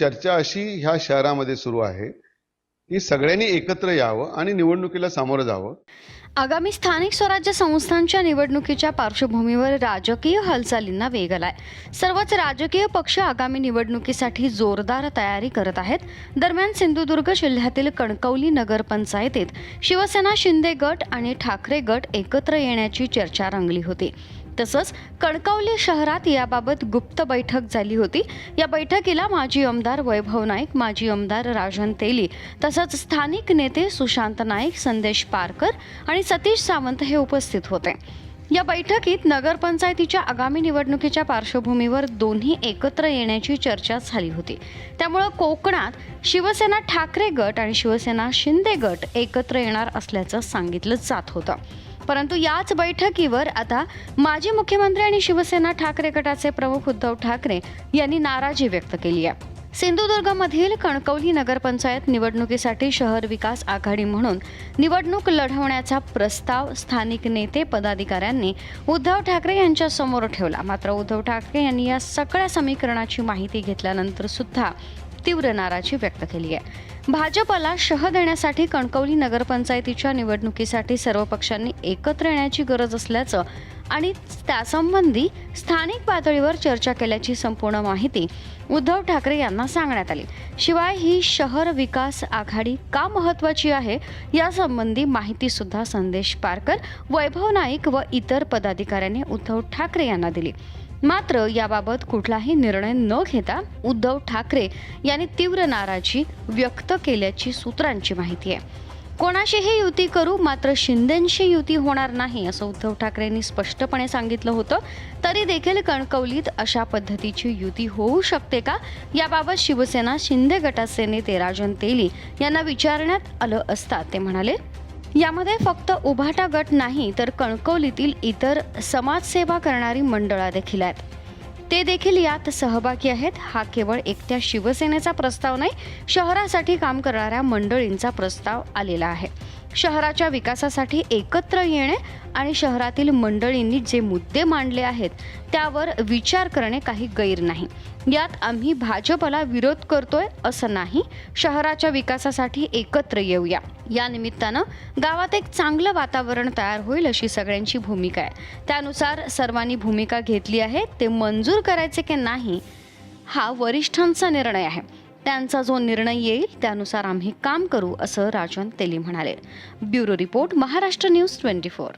चर्चा अशी ह्या शहरामध्ये सुरू आहे की सगळ्यांनी एकत्र यावं आणि निवडणुकीला सामोरं जावं. आगामी स्थानिक स्वराज्य संस्थांच्या निवडणुकीच्या पार्श्वभूमीवर राजकीय हालचालींना वेग आलाय. सर्वच राजकीय पक्ष आगामी निवडणुकीसाठी जोरदार तयारी करत आहेत. दरम्यान सिंधुदुर्ग जिल्ह्यातील कणकवली नगरपंचायतीत शिवसेना शिंदे गट आणि ठाकरे गट एकत्र येण्याची चर्चा रंगली होती. तसंच कणकवली शहरात याबाबत गुप्त बैठक झाली होती. या बैठकीला माजी आमदार वैभव नाईक माजी आमदार राजन तेली तसंच स्थानिक नेते सुशांत नाईक संदेश पारकर आणि सतीश सावंत हे उपस्थित होते. या बैठकीत नगरपंचायतीच्या आगामी निवडणुकीच्या पार्श्वभूमीवर दोन्ही एकत्र येण्याची चर्चा झाली होती. त्यामुळं कोकणात शिवसेना ठाकरे गट आणि शिवसेना शिंदे गट एकत्र येणार असल्याचं सांगितलं जात होतं. परंतु याच बैठकीवर आता माजी मुख्यमंत्री आणि शिवसेना ठाकरे गटाचे प्रमुख उद्धव ठाकरे यांनी नाराजी व्यक्त केली आहे. सिंधुदुर्गमधील कणकवली नगरपंचायत निवडणुकीसाठी शहर विकास आघाडी म्हणून निवडणूक लढवण्याचा प्रस्ताव स्थानिक नेते पदाधिकाऱ्यांनी उद्धव ठाकरे यांच्या समोर ठेवला. मात्र उद्धव ठाकरे यांनी या सगळ्या समीकरणाची माहिती घेतल्यानंतर सुद्धा तीव्र नाराजी व्यक्त केली आहे. भाजपला शह देण्यासाठी कणकवली नगरपंचायतीच्या निवडणुकीसाठी सर्व पक्षांनी एकत्र येण्याची गरज असल्याचं आणि त्यासंबंधी स्थानिक पातळीवर चर्चा केल्याची संपूर्ण माहिती उद्धव ठाकरे यांना सांगण्यात आली. शिवाय ही शहर विकास आघाडी का महत्त्वाची आहे यासंबंधी माहिती सुद्धा संदेश पारकर वैभव नाईक व इतर पदाधिकाऱ्यांनी उद्धव ठाकरे यांना दिली. मात्र याबाबत कुठलाही निर्णय न घेता उद्धव ठाकरे यांनी तीव्र नाराजी व्यक्त केल्याची सूत्रांची माहिती आहे. कोणाशीही युती करू मात्र शिंदेंशी युती होणार नाही असं उद्धव ठाकरेंनी स्पष्टपणे सांगितलं होतं. तरी देखील कणकवलीत अशा पद्धतीची युती होऊ शकते का? याबाबत शिवसेना शिंदे गटाचे नेते राजन तेली यांना विचारण्यात आलं असता ते म्हणाले यामध्ये फक्त उभाटा गट नाही तर कणकवलीतील इतर समाजसेवा करणारी मंडळा देखील आहेत. ते देखील यात सहभागी आहेत. हा केवळ एकट्या शिवसेनेचा प्रस्ताव नाही शहरासाठी काम करणाऱ्या मंडळींचा प्रस्ताव आलेला आहे. शहराच्या विकासासाठी एकत्र येणे आणि शहरातील मंडळींनी जे मुद्दे मांडले आहेत त्यावर विचार करणे काही गैर नाही. यात आम्ही भाजपला विरोध करतोय असं नाही. शहराच्या विकासासाठी एकत्र येऊया. या निमित्तानं गावात एक चांगलं वातावरण तयार होईल अशी सगळ्यांची भूमिका आहे. त्यानुसार सर्वांनी भूमिका घेतली आहे ते मंजूर करायचे की नाही हा वरिष्ठांचा निर्णय आहे. त्यांचा जो निर्णय येईल त्यानुसार आम्ही काम करू असं राजन तेली म्हणाले. Bureau report Maharashtra news twenty four.